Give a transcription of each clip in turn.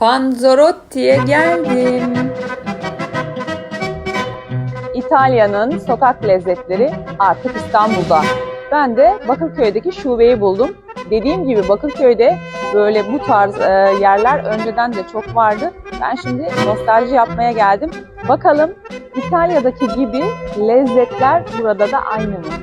Panzerotti'ye geldim. İtalya'nın sokak lezzetleri artık İstanbul'da. Ben de Bakırköy'deki şubeyi buldum. Dediğim gibi Bakırköy'de böyle bu tarz e, yerler önceden de çok vardı. Ben şimdi nostalji yapmaya geldim. Bakalım İtalya'daki gibi lezzetler burada da aynı mı?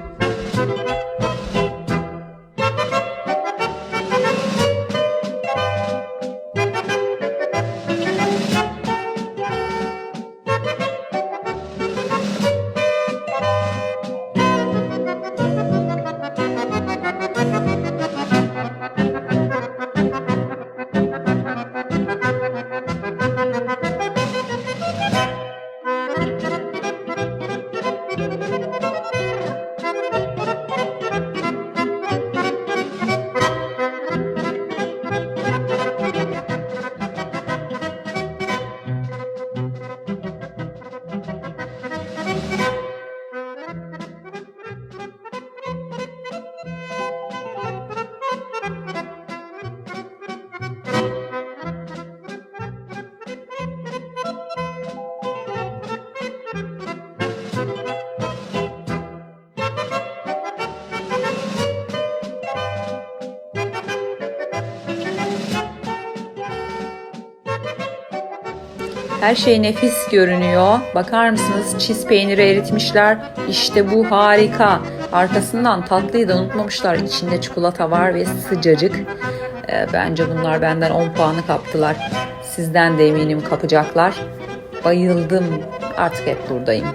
Her şey nefis görünüyor. Bakar mısınız? Çiz peyniri eritmişler. İşte bu harika. Arkasından tatlıyı da unutmamışlar. İçinde çikolata var ve sıcacık. Ee, bence bunlar benden 10 puanı kaptılar. Sizden de eminim kapacaklar. Bayıldım. Artık hep buradayım.